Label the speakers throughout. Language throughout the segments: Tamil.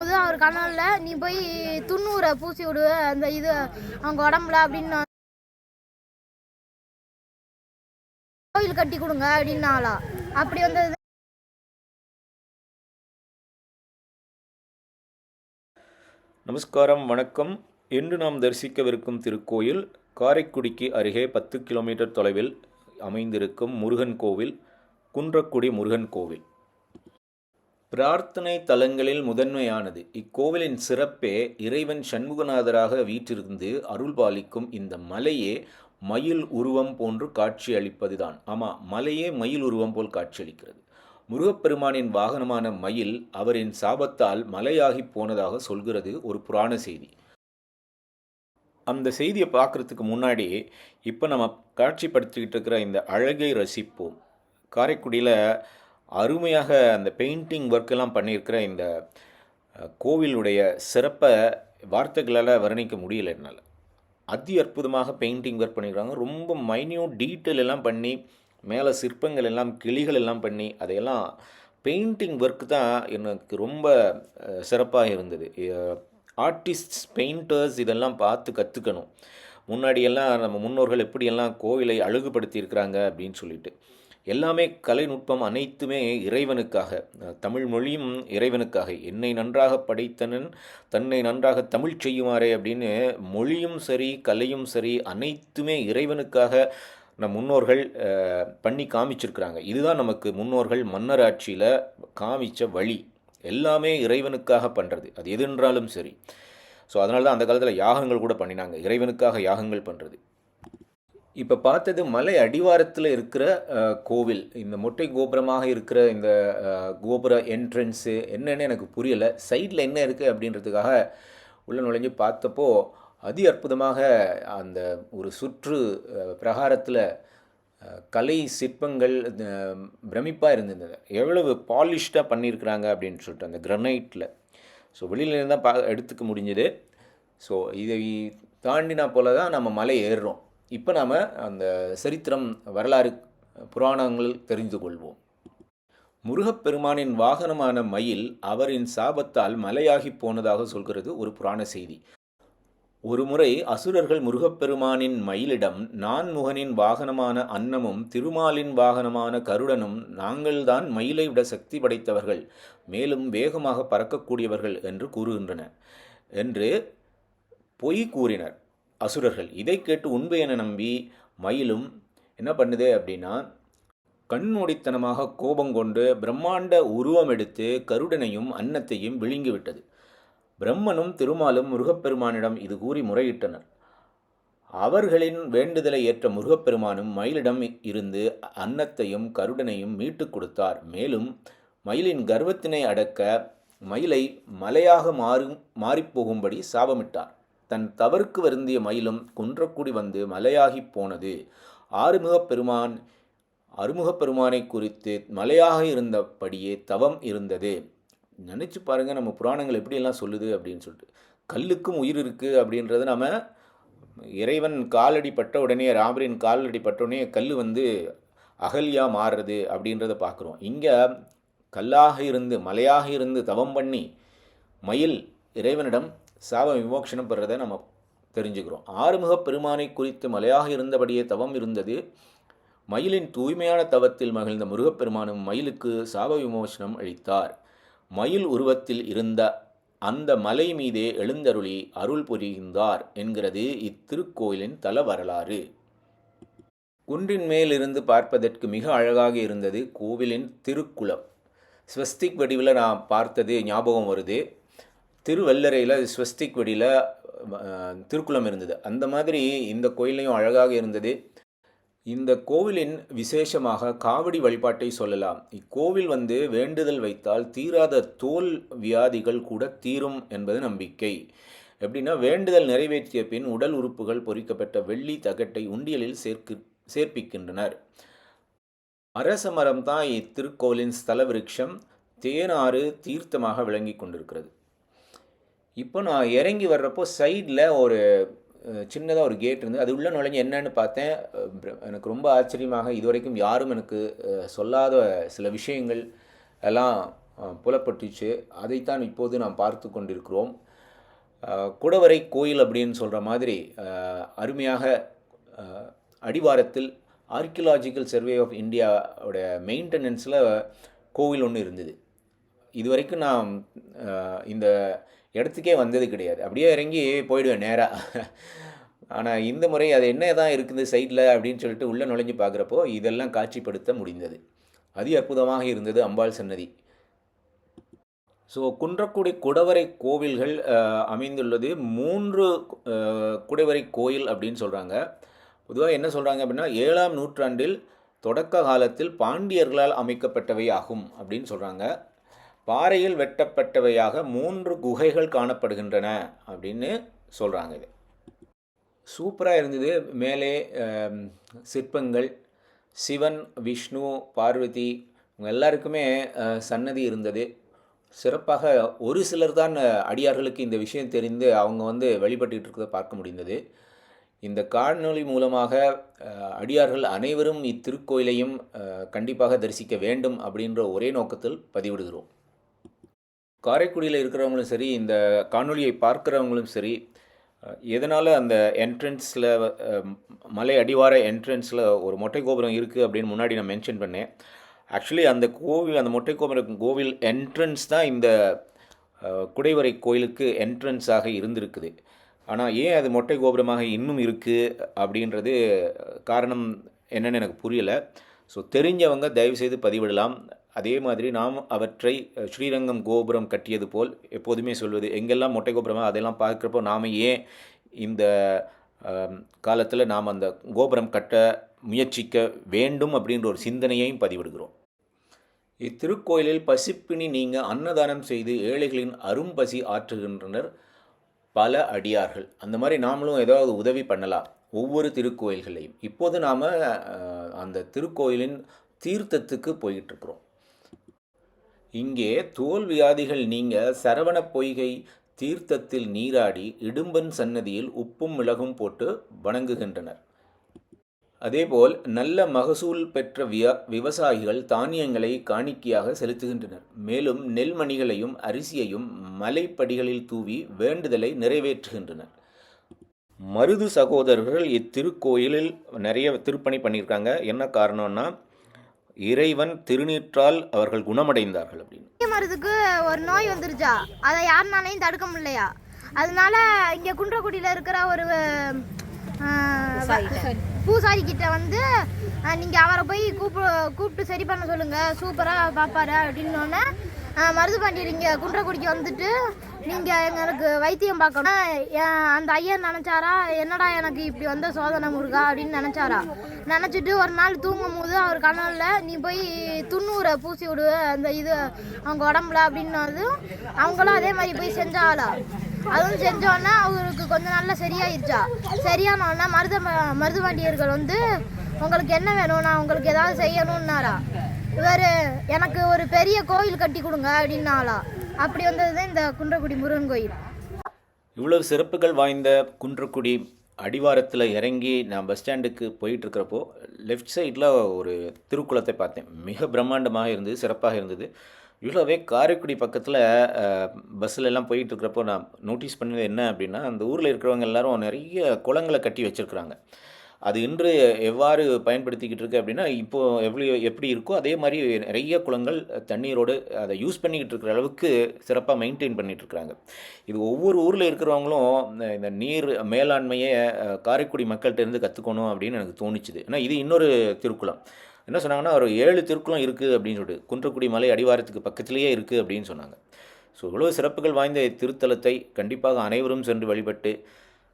Speaker 1: போது அவர் கனவுல நீ போய் துண்ணூரை பூசி விடு அந்த இது அவங்க உடம்புல அப்படின்னு கோயில் கட்டி கொடுங்க அப்படின்னாலா அப்படி வந்தது
Speaker 2: நமஸ்காரம் வணக்கம். இன்று நாம் தரிசிக்கவிருக்கும் திருக்கோயில் காரைக்குடிக்கு அருகே பத்து கிலோமீட்டர் தொலைவில் அமைந்திருக்கும் முருகன் கோவில் குன்றக்குடி முருகன் கோவில். பிரார்த்தனை தலங்களில் முதன்மையானது. இக்கோவிலின் சிறப்பே இறைவன் சண்முகநாதராக வீற்றிருந்து அருள்பாலிக்கும் இந்த மலையே மயில் உருவம் போன்று காட்சி அளிப்பதுதான் ஆமாம் மலையே மயில் உருவம் போல் காட்சியளிக்கிறது. முருகப்பெருமானின் வாகனமான மயில் அவரின் சாபத்தால் மலையாகி போனதாக சொல்கிறது ஒரு புராண செய்தி. அந்த செய்தியை பார்க்குறதுக்கு முன்னாடி இப்போ நம்ம காட்சிப்படுத்திக்கிட்டு இருக்கிற இந்த அழகை ரசிப்போம். காரைக்குடியில் அருமையாக அந்த பெயிண்டிங் ஒர்க்கெல்லாம் பண்ணியிருக்கிற இந்த கோவிலுடைய சிறப்பை வார்த்தைகளால் வர்ணிக்க முடியல என்னால். அதி அற்புதமாக பெயிண்டிங் ஒர்க் பண்ணியிருக்காங்க. ரொம்ப மைன்யூட் டீட்டெயில் எல்லாம் பண்ணி மேலே சிற்பங்கள் எல்லாம் கிளிகள் எல்லாம் பண்ணி அதையெல்லாம் பெயிண்டிங் ஒர்க் தான் எனக்கு ரொம்ப சிறப்பாக இருந்தது. ஆர்டிஸ்ட்ஸ் பெயிண்டர்ஸ் இதெல்லாம் பார்த்து கற்றுக்கணும் முன்னாடியெல்லாம் நம்ம முன்னோர்கள் எப்படியெல்லாம் கோவிலை அழகுபடுத்தியிருக்கிறாங்க அப்படின்னு சொல்லிட்டு. எல்லாமே கலைநுட்பம் அனைத்துமே இறைவனுக்காக. தமிழ் மொழியும் இறைவனுக்காக. என்னை நன்றாக படைத்தனன் தன்னை நன்றாக தமிழ் செய்யுமாறே அப்படின்னு மொழியும் சரி கலையும் சரி அனைத்துமே இறைவனுக்காக நம் முன்னோர்கள் பண்ணி காமிச்சிருக்கிறாங்க. இதுதான் நமக்கு முன்னோர்கள் மன்னராட்சியில் காமிச்ச வழி. எல்லாமே இறைவனுக்காக பண்ணுறது அது எது என்றாலும் சரி. ஸோ அதனால தான் அந்த காலத்தில் யாகங்கள் கூட பண்ணினாங்க. இறைவனுக்காக யாகங்கள் பண்ணுறது இப்போ பார்த்தது மலை அடிவாரத்தில் இருக்கிற கோவில். இந்த மொட்டை கோபுரமாக இருக்கிற இந்த கோபுர என்ட்ரன்ஸு என்னன்னு எனக்கு புரியலை. சைடில் என்ன இருக்குது அப்படின்றதுக்காக உள்ள நுழைஞ்சு பார்த்தப்போ அதி அற்புதமாக அந்த ஒரு சுற்று பிரகாரத்தில் கலை சிற்பங்கள் பிரமிப்பாக இருந்தது. எவ்வளவு பாலிஷ்டாக பண்ணியிருக்கிறாங்க அப்படின்னு சொல்லிட்டு அந்த கிரனைட்டில் ஸோ வெளியிலேருந்து தான் பா எடுத்துக்க முடிஞ்சது. ஸோ இதை தாண்டினா போல தான் நம்ம மலை ஏறுறோம். இப்போ நாம் அந்த சரித்திரம் வரலாறு புராணங்கள் தெரிந்து கொள்வோம். முருகப்பெருமானின் வாகனமான மயில் அவரின் சாபத்தால் மலையாகி போனதாக சொல்கிறது ஒரு புராண செய்தி. ஒருமுறை அசுரர்கள் முருகப்பெருமானின் மயிலிடம் நான் முகனின் வாகனமான அன்னமும் திருமாலின் வாகனமான கருடனும் நாங்கள்தான் மயிலை விட சக்தி படைத்தவர்கள் மேலும் வேகமாக பறக்கக்கூடியவர்கள் என்று கூறுகின்றனர் என்று பொய் கூறினர். அசுரர்கள். இதை கேட்டு உண்மை என நம்பி மயிலும் என்ன பண்ணுது அப்படின்னா கண்மூடித்தனமாக கோபம் கொண்டு பிரம்மாண்ட உருவம் எடுத்து கருடனையும் அன்னத்தையும் விழுங்கிவிட்டது பிரம்மனும் திருமாலும் முருகப்பெருமானிடம் இது கூறி முறையிட்டனர். அவர்களின் வேண்டுதலை ஏற்ற முருகப்பெருமானும் மயிலிடம் இருந்து அன்னத்தையும் கருடனையும் மீட்டுக் கொடுத்தார். மேலும் மயிலின் கர்வத்தினை அடக்க மயிலை மலையாக மாறும் மாறிப்போகும்படி சாபமிட்டார். தன் தவறுக்கு வருந்திய மயிலும் குன்றக்குடி வந்து மலையாகி போனது. ஆறுமுகப் பெருமான் அறுமுகப் பெருமானை குறித்து மலையாக இருந்தபடியே தவம் இருந்தது. நினச்சி பாருங்கள் நம்ம புராணங்கள் எப்படியெல்லாம் சொல்லுது அப்படின்னு சொல்லிட்டு. கல்லுக்கும் உயிர் இருக்குது அப்படின்றத நம்ம இறைவன் காலடி பட்ட உடனே ராமரின் காலடி பட்ட உடனே கல் வந்து அகல்யா மாறுறது அப்படின்றத பார்க்குறோம். இங்கே கல்லாக இருந்து மலையாக இருந்து தவம் பண்ணி மயில் இறைவனிடம் சாப விமோக்ஷனம் பெறதை நம்ம தெரிஞ்சுக்கிறோம். ஆறுமுகப் பெருமானை குறித்து மலையாக இருந்தபடியே தவம் இருந்தது. மயிலின் தூய்மையான தவத்தில் மகிழ்ந்த முருகப்பெருமானும் மயிலுக்கு சாப விமோசனம் அளித்தார். மயில் உருவத்தில் இருந்த அந்த மலை மீதே எழுந்தருளி அருள் புரிகின்றார் என்கிறது இத்திருக்கோயிலின் தல வரலாறு. குன்றின் மேல் இருந்து பார்ப்பதற்கு மிக அழகாக இருந்தது கோவிலின் திருக்குளம். ஸ்வஸ்திக் வடிவில் நான் பார்த்தது ஞாபகம் வருது. திருவல்லறையில் ஸ்வஸ்திக் வெடியில் திருக்குளம் இருந்தது. அந்த மாதிரி இந்த கோயிலையும் அழகாக இருந்தது. இந்த கோவிலின் விசேஷமாக காவடி வழிபாட்டை சொல்லலாம். இக்கோவில் வந்து வேண்டுதல் வைத்தால் தீராத தோல் வியாதிகள் கூட தீரும் என்பது நம்பிக்கை. எப்படின்னா வேண்டுதல் நிறைவேற்றிய பின் உடல் உறுப்புகள் பொறிக்கப்பட்ட வெள்ளி தகட்டை உண்டியலில் சேர்க்கு சேர்ப்பிக்கின்றனர். அரச மரம் தான் இத்திருக்கோவிலின் ஸ்தல விருட்சம் தேனாறு தீர்த்தமாக விளங்கி கொண்டிருக்கிறது. இப்போ நான் இறங்கி வர்றப்போ சைடில் ஒரு சின்னதாக ஒரு கேட் இருந்து அது உள்ளே நுழைஞ்சு என்னன்னு பார்த்தேன். எனக்கு ரொம்ப ஆச்சரியமாக இதுவரைக்கும் யாரும் எனக்கு சொல்லாத சில விஷயங்கள் எல்லாம் புலப்பட்டுச்சு. அதைத்தான் இப்போது நாம் பார்த்து கொண்டிருக்கிறோம். குடவரை கோயில் அப்படின்னு சொல்கிற மாதிரி அருமையாக அடிவாரத்தில் ஆர்கியலாஜிக்கல் சர்வே ஆஃப் இந்தியாவோட மெயின்டெனன்ஸில் கோவில் ஒன்று இருந்தது. இது வரைக்கும் நான் இந்த இடத்துக்கே வந்தது கிடையாது. அப்படியே இறங்கி போயிடுவேன் நேராக ஆனால் இந்த முறை அது என்ன தான் இருக்குது சைடில் அப்படின்னு சொல்லிட்டு உள்ளே நுழைஞ்சு பார்க்குறப்போ இதெல்லாம் காட்சிப்படுத்த முடிந்தது. அதி அற்புதமாக இருந்தது அம்பாள் சன்னதி. ஸோ குன்றக்குடி குடவரை கோவில்கள் அமைந்துள்ளது. மூன்று குடவரை கோயில் அப்படின்னு சொல்கிறாங்க பொதுவாக என்ன சொல்கிறாங்க அப்படின்னா ஏழாம் நூற்றாண்டில் தொடக்க காலத்தில் பாண்டியர்களால் அமைக்கப்பட்டவை ஆகும் அப்படின்னு சொல்கிறாங்க பாறையில் வெட்டப்பட்டவையாக மூன்று குகைகள் காணப்படுகின்றன அப்படின்னு சொல்கிறாங்க இது. சூப்பராக இருந்தது. மேலே சிற்பங்கள் சிவன் விஷ்ணு பார்வதி இவங்க எல்லாருக்குமே சன்னதி இருந்தது. சிறப்பாக ஒரு சிலர் தான் அடியார்களுக்கு இந்த விஷயம் தெரிந்து அவங்க வந்து வழிபட்டு இருக்கிறத பார்க்க முடிந்தது. இந்த காணொளி மூலமாக அடியார்கள் அனைவரும் இத்திருக்கோயிலையும் கண்டிப்பாக தரிசிக்க வேண்டும் அப்படின்ற ஒரே நோக்கத்தில் பதிவிடுகிறோம். காரைக்குடியில் இருக்கிறவங்களும் சரி இந்த காணொலியை பார்க்குறவங்களும் சரி எதனால் அந்த என்ட்ரன்ஸில் மலை அடிவார என்ட்ரன்ஸில் ஒரு மொட்டை கோபுரம் இருக்குது அப்படின்னு முன்னாடி நான் மென்ஷன் பண்ணேன். ஆக்சுவலி அந்த கோவில் அந்த மொட்டை கோபுரம் கோவில் என்ட்ரன்ஸ் தான் இந்த குடைவரை கோயிலுக்கு என்ட்ரன்ஸாக இருந்திருக்குது. ஆனால் ஏன் அது மொட்டை கோபுரமாக இன்னும் இருக்குது அப்படின்றது காரணம் என்னென்னு எனக்கு புரியலை. ஸோ தெரிஞ்சவங்க தயவுசெய்து பதிவிடலாம். அதே மாதிரி நாம் அவற்றை ஸ்ரீரங்கம் கோபுரம் கட்டியது போல் எப்போதுமே சொல்வது எங்கெல்லாம் மொட்டை கோபுரமாக அதெல்லாம் பார்க்குறப்போ நாம் ஏன் இந்த காலத்தில் நாம் அந்த கோபுரம் கட்ட முயற்சிக்க வேண்டும்? அப்படின்ற ஒரு சிந்தனையையும் பதிவிடுகிறோம். இத்திருக்கோயிலில் பசிப்பினி நீங்க அன்னதானம் செய்து ஏழைகளின் அரும்பசி ஆற்றுகின்றனர் பல அடியார்கள். அந்த மாதிரி நாமளும் ஏதாவது உதவி பண்ணலாம் ஒவ்வொரு திருக்கோயில்களையும். இப்போது நாம் அந்த திருக்கோயிலின் தீர்த்தத்துக்கு போயிட்டுருக்குறோம் இங்கே தோல் வியாதிகள் நீங்க சரவண பொய்கை தீர்த்தத்தில் நீராடி இடும்பன் சன்னதியில் உப்பும் மிளகும் போட்டு வணங்குகின்றனர். அதேபோல் நல்ல மகசூல் பெற்ற வியா விவசாயிகள் தானியங்களை காணிக்கையாக செலுத்துகின்றனர். மேலும் நெல்மணிகளையும் அரிசியையும் மலைப்படிகளில் தூவி வேண்டுதலை நிறைவேற்றுகின்றனர். மருது சகோதரர்கள் இத்திருக்கோயிலில் நிறைய திருப்பணி பண்ணியிருக்காங்க. என்ன காரணம்னா இறைவன் திருநீற்றால் அவர்கள் குணமடைந்தார்கள் அப்படின்னு.
Speaker 1: மருதுக்கு ஒரு நோய் வந்துருச்சா? அதை யாருனாலையும் தடுக்க முடியலையா? அதனால இங்கே குன்றக்குடியில் இருக்கிற ஒரு பூசாரி கிட்ட வந்து ஆஹ், நீங்க அவரை போய் கூப்பிடு கூப்பிட்டு சரி பண்ண சொல்லுங்க. சூப்பரா பாப்பாரு? அப்படின்னோடனே மருது பாண்டியர் குன்றக்குடிக்கு வந்துட்டு நீங்கள் எங்களுக்கு வைத்தியம் பார்க்கணும். அந்த ஐயர் நினச்சாரா? என்னடா எனக்கு இப்படி வந்த சோதனை முருகா அப்படின்னு நினச்சாரா? நினச்சிட்டு ஒரு நாள் தூங்கும் போது அவர் கனவுல நீ போய் துண்ணூரை பூசி விடு அந்த இது அவங்க உடம்புல அப்படின்னதும் அவங்களும் அதே மாதிரி போய் செஞ்சாளா அதுவும் செஞ்சோடனே அவருக்கு கொஞ்ச நாளில் சரியாயிருச்சா? சரியானோடனே மருத மருதுபாண்டியர்கள் வந்து உங்களுக்கு என்ன வேணும்? நான் உங்களுக்கு ஏதாவது செய்யணும்னாரா? இவர் எனக்கு ஒரு பெரிய கோயில் கட்டி கொடுங்க அப்படின்னாலா அப்படி வந்தது இந்த குன்றக்குடி முருகன் கோயில்.
Speaker 2: இவ்வளவு சிறப்புகள் வாய்ந்த குன்றக்குடி அடிவாரத்தில் இறங்கி நான் பஸ் ஸ்டாண்டுக்கு போயிட்டுருக்கிறப்போ லெஃப்ட் சைடில் ஒரு திருக்குளத்தை பார்த்தேன். மிக பிரம்மாண்டமாக இருந்தது சிறப்பாக இருந்தது. இவ்வளோவே காரைக்குடி பக்கத்தில் பஸ்ஸில் எல்லாம் போயிட்டுருக்கிறப்போ நான் நோட்டீஸ் பண்ணது என்ன அப்படின்னா அந்த ஊரில் இருக்கிறவங்க எல்லாரும் நிறைய குளங்களை கட்டி வச்சுருக்குறாங்க. அது இன்று எவ்வாறு பயன்படுத்திக்கிட்டு இருக்கு அப்படின்னா இப்போ எவ்வளோ எப்படி இருக்கோ அதே மாதிரி நிறைய குளங்கள் தண்ணீரோடு அதை யூஸ் பண்ணிக்கிட்டு இருக்கிற அளவுக்கு சிறப்பாக மெயின்டைன் பண்ணிட்டு இது ஒவ்வொரு ஊரில் இருக்கிறவங்களும் இந்த- நீர் மேலாண்மையை காரைக்குடி மக்கள்கிட்டேருந்து கற்றுக்கணும் அப்படின்னு எனக்கு தோணுச்சுது. ஏன்னா இது இன்னொரு திருக்குளம். என்ன சொன்னாங்கன்னா ஒரு ஏழு திருக்குளம் இருக்குது அப்படின்னு சொல்லிட்டு குன்றக்குடி மலை அடிவாரத்துக்கு பக்கத்திலேயே இருக்குது அப்படின்னு சொன்னாங்க. ஸோ இவ்வளோ சிறப்புகள் வாய்ந்த இத்திருத்தலத்தை கண்டிப்பாக அனைவரும் சென்று வழிபட்டு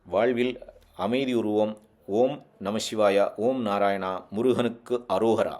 Speaker 2: வாழ்வில் அமைதி உருவோம். ஓம் நமசிவாயா ஓம் நாராயணா முருகனுக்கு அரோகரா.